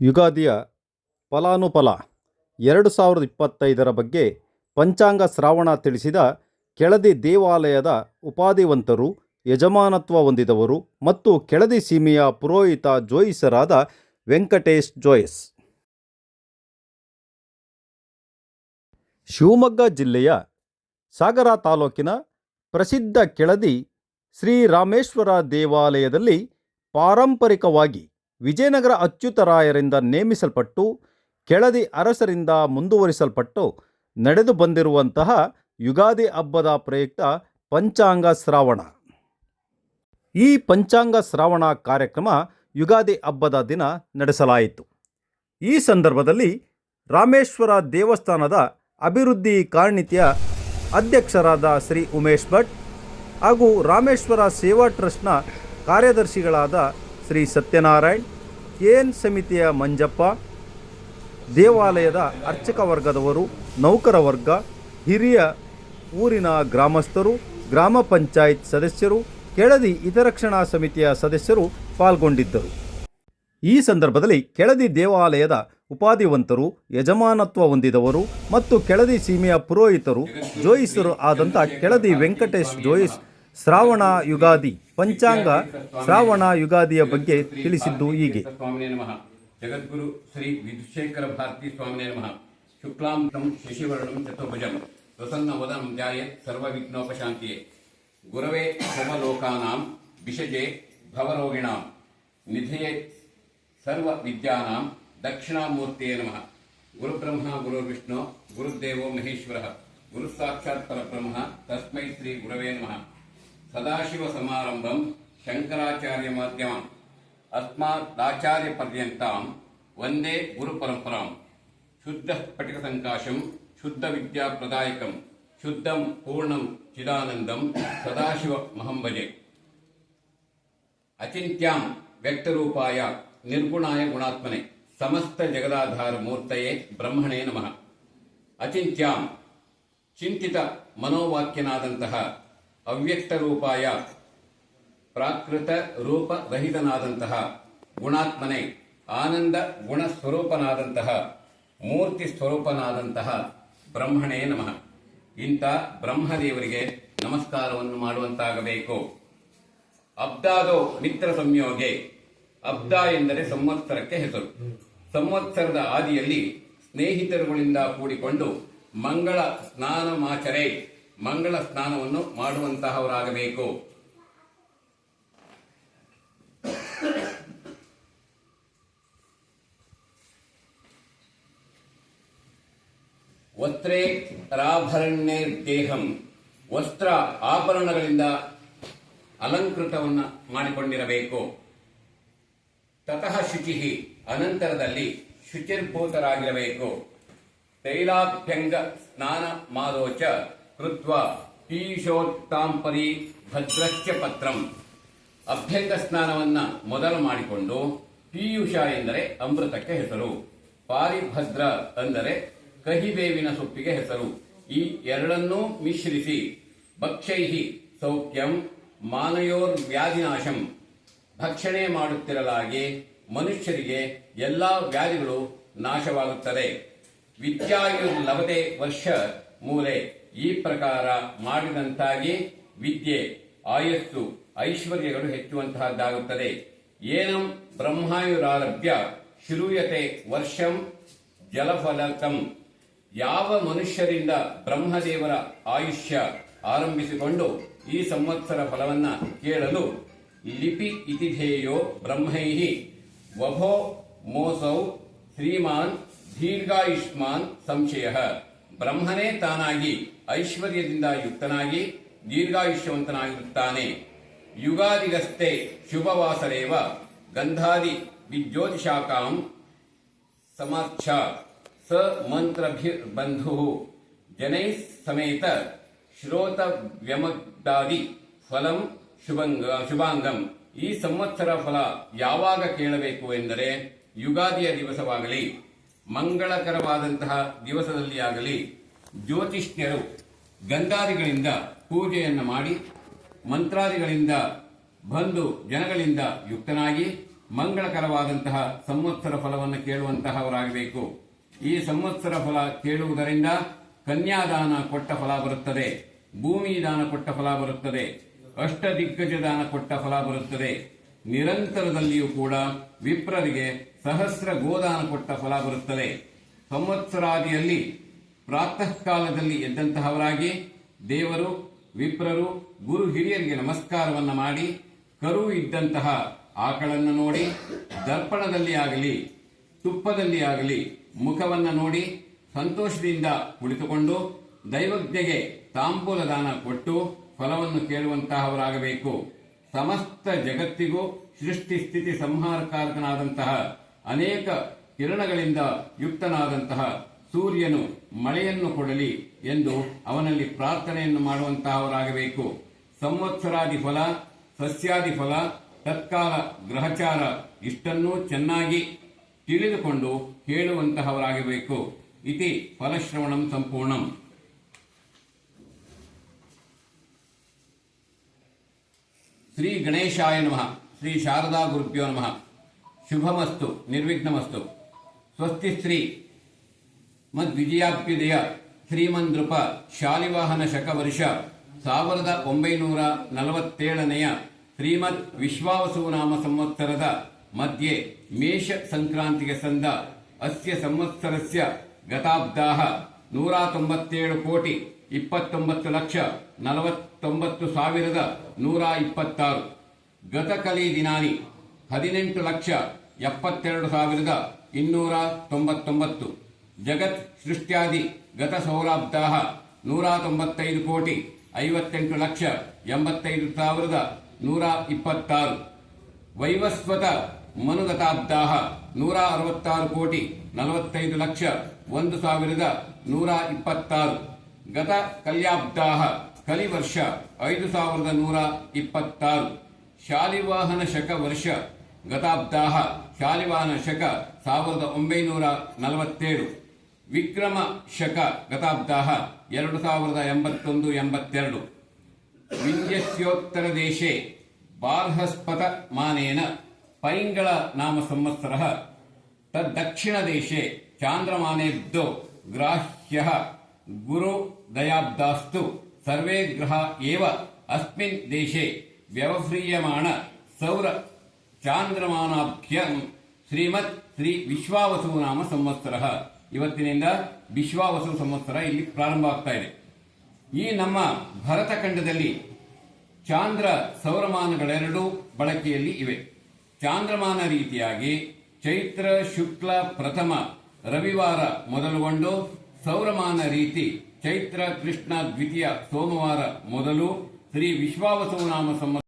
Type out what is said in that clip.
ಯುಗಾದಿಯ ಫಲಾನುಫಲ ಎರಡು ಸಾವಿರದ ಇಪ್ಪತ್ತೈದರ ಬಗ್ಗೆ ಪಂಚಾಂಗ ಶ್ರಾವಣ ತಿಳಿಸಿದ ಕೆಳದಿ ದೇವಾಲಯದ ಉಪಾಧಿವಂತರು, ಯಜಮಾನತ್ವ ಹೊಂದಿದವರು ಮತ್ತು ಕೆಳದಿ ಸೀಮೆಯ ಪುರೋಹಿತ ಜೋಯಿಸರಾದ ವೆಂಕಟೇಶ್ ಜೋಯಿಸ್ ಶಿವಮೊಗ್ಗ ಜಿಲ್ಲೆಯ ಸಾಗರ ತಾಲೂಕಿನ ಪ್ರಸಿದ್ಧ ಕೆಳದಿ ಶ್ರೀರಾಮೇಶ್ವರ ದೇವಾಲಯದಲ್ಲಿ ಪಾರಂಪರಿಕವಾಗಿ ವಿಜಯನಗರ ಅಚ್ಯುತರಾಯರಿಂದ ನೇಮಿಸಲ್ಪಟ್ಟು, ಕೆಳದಿ ಅರಸರಿಂದ ಮುಂದುವರಿಸಲ್ಪಟ್ಟು ನಡೆದು ಬಂದಿರುವಂತಹ ಯುಗಾದಿ ಹಬ್ಬದ ಪ್ರಯುಕ್ತ ಪಂಚಾಂಗ ಶ್ರಾವಣ. ಈ ಪಂಚಾಂಗ ಶ್ರಾವಣ ಕಾರ್ಯಕ್ರಮ ಯುಗಾದಿ ಹಬ್ಬದ ದಿನ ನಡೆಸಲಾಯಿತು. ಈ ಸಂದರ್ಭದಲ್ಲಿ ರಾಮೇಶ್ವರ ದೇವಸ್ಥಾನದ ಅಭಿವೃದ್ಧಿ ಕಾರ್ಣಿತ್ಯ ಅಧ್ಯಕ್ಷರಾದ ಶ್ರೀ ಉಮೇಶ್ ಭಟ್ ಹಾಗೂ ರಾಮೇಶ್ವರ ಸೇವಾ ಟ್ರಸ್ಟ್ನ ಕಾರ್ಯದರ್ಶಿಗಳಾದ ಶ್ರೀ ಸತ್ಯನಾರಾಯಣ್ ಕೆಎನ್ ಸಮಿತಿಯ ಮಂಜಪ್ಪ, ದೇವಾಲಯದ ಅರ್ಚಕ ವರ್ಗದವರು, ನೌಕರ ವರ್ಗ, ಹಿರಿಯ ಊರಿನ ಗ್ರಾಮಸ್ಥರು, ಗ್ರಾಮ ಪಂಚಾಯತ್ ಸದಸ್ಯರು, ಕೆಳದಿ ಹಿತರಕ್ಷಣಾ ಸಮಿತಿಯ ಸದಸ್ಯರು ಪಾಲ್ಗೊಂಡಿದ್ದರು. ಈ ಸಂದರ್ಭದಲ್ಲಿ ಕೆಳದಿ ದೇವಾಲಯದ ಉಪಾಧಿವಂತರು, ಯಜಮಾನತ್ವ ಹೊಂದಿದವರು ಮತ್ತು ಕೆಳದಿ ಸೀಮೆಯ ಪುರೋಹಿತರು ಜೋಯಿಸರು ಆದಂಥ ಕೆಳದಿ ವೆಂಕಟೇಶ್ ಜೋಯಿಸ್ ಶ್ರಾವಣ ಯುಗಾದಿ, ಪಂಚಾಂಗ ಶ್ರಾವಣ ಯುಗಾದಿಯ ಬಗ್ಗೆ ತಿಳಿಸಿದ್ದು ಹೀಗೆ. ಜಗದ್ಗುರು ಶ್ರೀ ವಿಧುಶೇಖರ ಭಾರತಿ ಸ್ವಾಮಿನೇ ನಮಃ. ಶುಕ್ಲಾಂತಂ ಶಶಿವರ್ಣಂ ಚತುರ್ಭುಜಂ ಪ್ರಸನ್ನ ವದನಂ ಧ್ಯಾಯೇತ್ ಸರ್ವವಿಘ್ನೋಪಶಾಂತಿಯೇ. ಗುರವೇ ಸರ್ವಲೋಕಾನಾಂ ವಿಷಜೆ ಭವರೋಗಿಣಾಂ. ನಿಧಯೇ ಸರ್ವ ವಿದ್ಯಾನಾಂ ದಕ್ಷಿಣಾಮೂರ್ತಿಯೇ ನಮಃ. ಗುರುಬ್ರಹ್ಮ ಗುರುರ್ವಿಷ್ಣು ಗುರುದೇವೋ ಮಹೇಶ್ವರಃ. ಗುರು ಸಾಕ್ಷಾತ್ ಪರಬ್ರಹ್ಮ, ತಸ್ಮೈ ಶ್ರೀ ಗುರವೇ ನಮಃ. ಸದಾಶಿವ ಸಮಾರಂಭಂ ಶಂಕರಾಚಾರ್ಯ ಮಾಧ್ಯಮಂ ಅಸ್ಮಾದಾಚಾರ್ಯ ಪರ್ಯಂತಾಂ ವಂದೇ ಗುರು ಪರಂಪರಾಂ. ಶುದ್ಧ ಸ್ಫಟಿಕ ಸಂಕಾಶಂ, ಶುದ್ಧ ವಿದ್ಯಾ ಪ್ರದಾಯಕಂ, ಶುದ್ಧಂ ಪೂರ್ಣಂ ಚಿದಾನಂದಂ ಸದಾಶಿವ ಮಹಂಭಜೆ ಅಚಿಂತ್ಯಾಂ ವ್ಯಕ್ತರೂಪಾಯ ನಿರ್ಗುಣಾಯ ಗುಣಾತ್ಮನೆ, ಸಮಸ್ತ ಜಗದಾಧಾರ ಮೂರ್ತಯೇ ಬ್ರಹ್ಮಣೇ ನಮಃ. ಅಚಿಂತ್ಯಾಂ, ಚಿಂತಿತ ಮನೋವಾಕ್ಯನಾದಂತಹ ಅವ್ಯಕ್ತ ರೂಪಾಯ ಪ್ರಾಕೃತ ರೂಪ ರಹಿತನಾದಂತಹ ಗುಣಾತ್ಮನೆ, ಆನಂದ ಗುಣ ಸ್ವರೂಪನಾದಂತಹ ಮೂರ್ತಿ ಸ್ವರೂಪನಾದಂತಹ ಬ್ರಹ್ಮಣೇ ನಮಃ. ಇಂಥ ಬ್ರಹ್ಮದೇವರಿಗೆ ನಮಸ್ಕಾರವನ್ನು ಮಾಡುವಂತಾಗಬೇಕು. ಅಬ್ದಾದೋ ಮಿತ್ರ ಸಂಯೋಗೆ. ಅಬ್ದ ಎಂದರೆ ಸಂವತ್ಸರಕ್ಕೆ ಹೆಸರು. ಸಂವತ್ಸರದ ಆದಿಯಲ್ಲಿ ಸ್ನೇಹಿತರುಗಳಿಂದ ಕೂಡಿಕೊಂಡು ಮಂಗಳ ಸ್ನಾನಮಾಚರೆ. ಮಂಗಳ ಸ್ನಾನವನ್ನು ಮಾಡುವಂತಹವರಾಗಬೇಕು. ವಸ್ತ್ರೇ ರಾಭರಣ್ಯೇ ದೇಹಂ. ವಸ್ತ್ರ ಆಭರಣಗಳಿಂದ ಅಲಂಕೃತವನ್ನ ಮಾಡಿಕೊಂಡಿರಬೇಕು. ತತಃ ಶುಚಿ ಅನಂತರದಲ್ಲಿ ಶುಚಿರ್ಭೂತರಾಗಿರಬೇಕು. ತೈಲಾಭ್ಯಂಗ ಸ್ನಾನ ಮಾದೋಚ. ಕೃತ್ವ ಪೀಶೋತ್ತಾಂಪರಿ ಭದ್ರಶ್ಚ ಪತ್ರಂ. ಅಭ್ಯಂಗ ಸ್ನಾನವನ್ನ ಮೊದಲು ಮಾಡಿಕೊಂಡು ಪೀಯೂಷ ಎಂದರೆ ಅಮೃತಕ್ಕೆ ಹೆಸರು. ಪಾರಿಭದ್ರ ಅಂದರೆ ಕಹಿಬೇವಿನ ಸೊಪ್ಪಿಗೆ ಹೆಸರು. ಈ ಎರಡನ್ನೂ ಮಿಶ್ರಿಸಿ ಭಕ್ಷೈಹಿ ಸೌಖ್ಯಂ ಮಾನಯೋರ್ ವ್ಯಾಧಿನಾಶಂ ಭಕ್ಷಣೆ ಮಾಡುತ್ತಿರಲಾಗಿ ಮನುಷ್ಯರಿಗೆ ಎಲ್ಲಾ ವ್ಯಾಧಿಗಳು ನಾಶವಾಗುತ್ತದೆ ವಿದ್ಯಾಯುರ್ ಲಭತೆ ವರ್ಷ ಮೂಲೆ. ಈ ಪ್ರಕಾರ ಮಾಡಿದಂತಾಗಿ ವಿದ್ಯೆ, ಆಯಸ್ಸು, ಐಶ್ವರ್ಯಗಳು ಹೆಚ್ಚುವಂತಹದ್ದಾಗುತ್ತದೆ. ಏನಂ ಬ್ರಹ್ಮಾಯುರಾರಭ್ಯ ಶುರೂಯತೆ ವರ್ಷಂ ಜಲಫಲಕಂ. ಯಾವ ಮನುಷ್ಯರಿಂದ ಬ್ರಹ್ಮದೇವರ ಆಯುಷ್ಯ ಆರಂಭಿಸಿಕೊಂಡು ಈ ಸಂವತ್ಸರ ಫಲವನ್ನ ಕೇಳಲು ಲಿಪಿ ಇತಿಧೇಯೋ ಬ್ರಹ್ಮೈ ವಭೋ ಮೋಸೌ ಶ್ರೀಮಾನ್ ದೀರ್ಘಾಯುಷ್ಮಾನ್ ಸಂಶಯ. ಬ್ರಹ್ಮನೇ ತಾನಾಗಿ ಐಶ್ವರ್ಯದಿಂದ ಯುಕ್ತನಾಗಿ ದೀರ್ಘಾಯುಷ್ಯವಂತನಾಗಿರುತ್ತಾನೆ. ಯುಗಾದಿಗಸ್ತೆ ಶುಭವಾಸರೇವ ಗಂಧಾದಿ ವಿಜ್ಯೋತಿಷಾಕಾಂ ಸಮರ್ಥ ಸ ಮಂತ್ರಭಿರ್ಬಂಧು ಜನೈ ಸಮೇತ ಶ್ರೋತ ವ್ಯಮದಾದಿ ಫಲಂ ಶುಭಂಗ ಶುಭಾಂಗಂ. ಈ ಸಂವತ್ಸರ ಫಲ ಯಾವಾಗ ಕೇಳಬೇಕು ಎಂದರೆ ಯುಗಾದಿಯ ದಿವಸವಾಗಲಿ. ಮಂಗಳಕರವಾದಂತಹ ದಿವಸದಲ್ಲಿ ಆಗಲಿ ಜ್ಯೋತಿಷ್ಯರು ಗಂಧಾದಿಗಳಿಂದ ಪೂಜೆಯನ್ನು ಮಾಡಿ ಮಂತ್ರಾದಿಗಳಿಂದ ಬಂದು ಜನಗಳಿಂದ ಯುಕ್ತನಾಗಿ ಮಂಗಳಕರವಾದಂತಹ ಸಂವತ್ಸರ ಫಲವನ್ನು ಕೇಳುವಂತಹವರಾಗಬೇಕು. ಈ ಸಂವತ್ಸರ ಫಲ ಕೇಳುವುದರಿಂದ ಕನ್ಯಾದಾನ ಕೊಟ್ಟ ಫಲ ಬರುತ್ತದೆ ಭೂಮಿ ದಾನ ಕೊಟ್ಟ ಫಲ ಬರುತ್ತದೆ ಅಷ್ಟದಿಗ್ಗಜ ದಾನ ಕೊಟ್ಟ ಫಲ ಬರುತ್ತದೆ. ನಿರಂತರದಲ್ಲಿಯೂ ಕೂಡ ವಿಪ್ರರಿಗೆ ಸಹಸ್ರ ಗೋದಾನ ಕೊಟ್ಟ ಫಲ ಬರುತ್ತದೆ. ಸಂವತ್ಸರಾದಿಯಲ್ಲಿ ಪ್ರಾತಃ ಕಾಲದಲ್ಲಿ ಎದ್ದಂತಹವರಾಗಿ ದೇವರು, ವಿಪ್ರರು, ಗುರು ಹಿರಿಯರಿಗೆ ನಮಸ್ಕಾರವನ್ನು ಮಾಡಿ, ಕರು ಇದ್ದಂತಹ ಆಕಳನ್ನು ನೋಡಿ, ದರ್ಪಣದಲ್ಲಿ ಆಗಲಿ, ತುಪ್ಪದಲ್ಲಿ ಆಗಲಿ ಮುಖವನ್ನು ನೋಡಿ ಸಂತೋಷದಿಂದ ಕುಳಿತುಕೊಂಡು ದೈವಜ್ಞೆಗೆ ತಾಂಬೂಲ ದಾನ ಕೊಟ್ಟು ಫಲವನ್ನು ಕೇಳುವಂತಹವರಾಗಬೇಕು. ಸಮಸ್ತ ಜಗತ್ತಿಗೂ ಸೃಷ್ಟಿ ಸ್ಥಿತಿ ಸಂಹಾರಕಾರಕನಾದಂತಹ ಅನೇಕ ಕಿರಣಗಳಿಂದ ಯುಕ್ತನಾದಂತಹ ಸೂರ್ಯನು ಮಳೆಯನ್ನು ಕೊಡಲಿ ಎಂದು ಅವನಲ್ಲಿ ಪ್ರಾರ್ಥನೆಯನ್ನು ಮಾಡುವಂತಹವರಾಗಬೇಕು. ಸಂವತ್ಸರಾದಿ ಫಲ, ಸಸ್ಯಾದಿ ಫಲ, ತತ್ಕಾಲ ಗ್ರಹಚಾರ ಇಷ್ಟನ್ನೂ ಚೆನ್ನಾಗಿ ತಿಳಿದುಕೊಂಡು ಹೇಳುವಂತಹವರಾಗಬೇಕು. ಇತಿ ಫಲಶ್ರವಣಂ ಸಂಪೂರ್ಣಂ. ಶ್ರೀ ಗಣೇಶಾಯ ನಮಃ. ಶ್ರೀ ಶಾರದಾ ಗುರುಭ್ಯೋ ನಮಃ. ಶುಭಮಸ್ತು. ನಿರ್ವಿಘ್ನಮಸ್ತು. ಸ್ವಸ್ತಿ ಶ್ರೀ ಮದ್ವಿಜಯಾಪ್ಯುದಯ ಶ್ರೀಮಂದೃಪ ಶಾಲಿವಾಹನ ಶಕವರ್ಷ ಸಾವಿರದ ಒಂಬೈನೂರ ನಲವತ್ತೇಳನೆಯ ಶ್ರೀಮದ್ ವಿಶ್ವಾವಸುನಾಮ ಸಂವತ್ಸರದ ಮಧ್ಯೆ ಮೇಷ ಸಂಕ್ರಾಂತಿಗೆ ಸಂದ ಅಸ್ಯ ಸಂವತ್ಸರಸ್ಯ ಗತಾಬ್ದಾಹ ನೂರ ತೊಂಬತ್ತೇಳು ಕೋಟಿ ಇಪ್ಪತ್ತೊಂಬತ್ತು ಲಕ್ಷ ನಲವತ್ತೊಂಬತ್ತು ಸಾವಿರದ ನೂರ ಇಪ್ಪತ್ತಾರು. ಗತಕಲಿ ದಿನಾನಿ ಹದಿನೆಂಟು ಲಕ್ಷ ಎಪ್ಪತ್ತೆರಡು ಸಾವಿರದ ಇನ್ನೂರ ತೊಂಬತ್ತೊಂಬತ್ತು. ಜಗತ್ ಸೃಷ್ಟ್ಯಾದಿ ಗತ ಸೌರಾಬ್ದಾಹ ನೂರ ತೊಂಬತ್ತೈದು ಕೋಟಿ ಐವತ್ತೆಂಟು ಲಕ್ಷ ಎಂಬತ್ತೈದು ಸಾವಿರದ ನೂರ ಇಪ್ಪತ್ತಾರು. ವೈವಸ್ವತ ಮನುಗತಾಬ್ದಾಹ ನೂರ ಅರವತ್ತಾರು ಕೋಟಿ ನಲವತ್ತೈದು ಲಕ್ಷ ಒಂದು ಸಾವಿರದ ನೂರ ಇಪ್ಪತ್ತಾರು. ಗತ ಕಲ್ಯಾಬ್ದಾಹ ಕಲಿವರ್ಷ ಐದು ಸಾವಿರದ ನೂರ ಇಪ್ಪತ್ತಾರು. ಶಾಲಿವಾಹನ ಶಕ ವರ್ಷ ಗತಾಬ್ದಾಹ ಶಾಲಿವಾಹನ ಶಕ ಸಾವಿರದ ಒಂಬೈನೂರ ನಲವತ್ತೇಳು. ವಿಕ್ರಮ ಶಕ ಗತಾಬ್ದಾಹ ಎರಡು ಸಾವಿರದ ಎಂಬತ್ತೊಂದು ಎಂಬತ್ತೆರಡು. ವಿಂಧ್ಯಸ್ಯೋತ್ತರ ದೇಶೆ ಬಾರ್ಹಸ್ಪತ ಮಾನೇನ ಪೈಂಗಳ ನಾಮ ಸಂವತ್ಸರ. ತದ್ದಕ್ಷಿಣ ದೇಶೆ ಚಾಂದ್ರಮಾನೇಬ್ದೋ ಗ್ರಾಹ್ಯ. ಗುರು ದಯಾಬ್ದಾಸ್ತು ಸರ್ವೇ ಗ್ರಹ ಏವ. ಅಸ್ಮಿನ್ ದೇಶೆ ವ್ಯವಹ್ರಿಯಮಾಣ ಸೌರ ಚಾಂದ್ರಮಾನಾಭ್ಯಂ. ಶ್ರೀಮತ್ ಶ್ರೀ ವಿಶ್ವಾವಸು ನಾಮ ಸಂವತ್ಸರ. ಇವತ್ತಿನಿಂದ ವಿಶ್ವಾವಸು ಸಂವತ್ಸರ ಇಲ್ಲಿ ಪ್ರಾರಂಭ ಆಗ್ತಾ ಇದೆ. ಈ ನಮ್ಮ ಭರತ ಖಂಡದಲ್ಲಿ ಚಾಂದ್ರ ಸೌರಮಾನಗಳೆರಡೂ ಬಳಕೆಯಲ್ಲಿ ಇವೆ. ಚಾಂದ್ರಮಾನ ರೀತಿಯಾಗಿ ಚೈತ್ರ ಶುಕ್ಲ ಪ್ರಥಮ ರವಿವಾರ ಮೊದಲುಗೊಂಡು ಸೌರಮಾನ ರೀತಿ ಚೈತ್ರ ಕೃಷ್ಣ ದ್ವಿತೀಯ ಸೋಮವಾರ ಮೊದಲು ಶ್ರೀ ವಿಶ್ವಾವಸವನಾಮ ಸಂಬಂಧ